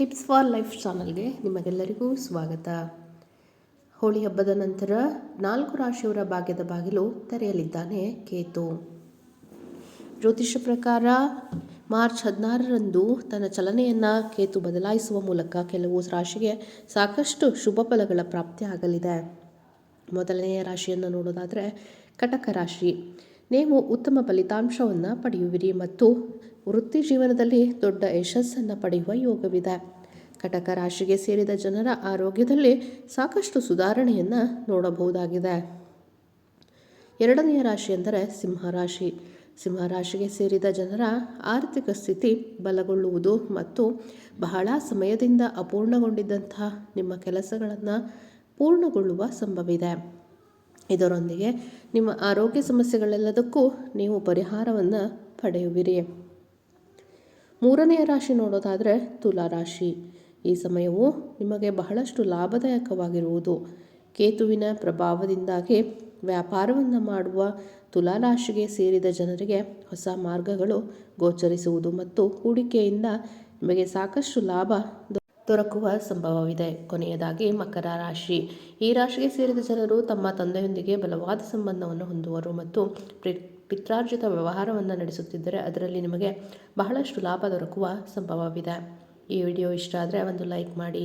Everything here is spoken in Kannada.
ಟಿಪ್ಸ್ ಫಾರ್ ಲೈಫ್ ಚಾನಲ್ಗೆ ನಿಮಗೆಲ್ಲರಿಗೂ ಸ್ವಾಗತ. ಹೋಳಿ ಹಬ್ಬದ ನಂತರ ನಾಲ್ಕು ರಾಶಿಯವರ ಭಾಗ್ಯದ ಬಾಗಿಲು ತೆರೆಯಲಿದ್ದಾನೆ ಕೇತು. ಜ್ಯೋತಿಷ ಪ್ರಕಾರ ಮಾರ್ಚ್ ಹದಿನಾರರಂದು ತನ್ನ ಚಲನೆಯನ್ನು ಕೇತು ಬದಲಾಯಿಸುವ ಮೂಲಕ ಕೆಲವು ರಾಶಿಗೆ ಸಾಕಷ್ಟು ಶುಭ ಫಲಗಳ ಪ್ರಾಪ್ತಿ ಆಗಲಿದೆ ಮೊದಲನೆಯ ರಾಶಿಯನ್ನು ನೋಡೋದಾದರೆ ಕಟಕ ರಾಶಿ. ನೀವು ಉತ್ತಮ ಫಲಿತಾಂಶವನ್ನು ಪಡೆಯುವಿರಿ ಮತ್ತು ವೃತ್ತಿ ಜೀವನದಲ್ಲಿ ದೊಡ್ಡ ಯಶಸ್ಸನ್ನು ಪಡೆಯುವ ಯೋಗವಿದೆ. ಕಟಕ ರಾಶಿಗೆ ಸೇರಿದ ಜನರ ಆರೋಗ್ಯದಲ್ಲಿ ಸಾಕಷ್ಟು ಸುಧಾರಣೆಯನ್ನು ನೋಡಬಹುದಾಗಿದೆ. ಎರಡನೆಯ ರಾಶಿ ಎಂದರೆ ಸಿಂಹರಾಶಿ ಸಿಂಹರಾಶಿಗೆ ಸೇರಿದ ಜನರ ಆರ್ಥಿಕ ಸ್ಥಿತಿ ಬಲಗೊಳ್ಳುವುದು ಮತ್ತು ಬಹಳ ಸಮಯದಿಂದ ಅಪೂರ್ಣಗೊಂಡಿದ್ದಂತಹ ನಿಮ್ಮ ಕೆಲಸಗಳನ್ನು ಪೂರ್ಣಗೊಳ್ಳುವ ಸಂಭವಿದೆ ಇದರೊಂದಿಗೆ ನಿಮ್ಮ ಆರೋಗ್ಯ ಸಮಸ್ಯೆಗಳೆಲ್ಲದಕ್ಕೂ ನೀವು ಪರಿಹಾರವನ್ನು ಪಡೆಯುವಿರಿ. ಮೂರನೆಯ ರಾಶಿ ನೋಡೋದಾದರೆ ತುಲಾ ರಾಶಿ. ಈ ಸಮಯವು ನಿಮಗೆ ಬಹಳಷ್ಟು ಲಾಭದಾಯಕವಾಗಿರುವುದು. ಕೇತುವಿನ ಪ್ರಭಾವದಿಂದಾಗಿ ವ್ಯಾಪಾರವನ್ನು ಮಾಡುವ ತುಲಾ ರಾಶಿಗೆ ಸೇರಿದ ಜನರಿಗೆ ಹೊಸ ಮಾರ್ಗಗಳು ಗೋಚರಿಸುವುದು ಮತ್ತು ಹೂಡಿಕೆಯಿಂದ ನಿಮಗೆ ಸಾಕಷ್ಟು ಲಾಭ ದೊರಕುವ ಸಂಭವವಿದೆ. ಕೊನೆಯದಾಗಿ, ಮಕರ ರಾಶಿ. ಈ ರಾಶಿಗೆ ಸೇರಿದ ಜನರು ತಮ್ಮ ತಂದೆಯೊಂದಿಗೆ ಬಲವಾದ ಸಂಬಂಧವನ್ನು ಹೊಂದುವರು ಮತ್ತು ಪಿತ್ರಾರ್ಜಿತ ವ್ಯವಹಾರವನ್ನು ನಡೆಸುತ್ತಿದ್ದರೆ ಅದರಲ್ಲಿ ನಿಮಗೆ ಬಹಳಷ್ಟು ಲಾಭ ದೊರಕುವ ಸಂಭವವಿದೆ. ಈ ವಿಡಿಯೋ ಇಷ್ಟ ಆದರೆ ಒಂದು ಲೈಕ್ ಮಾಡಿ.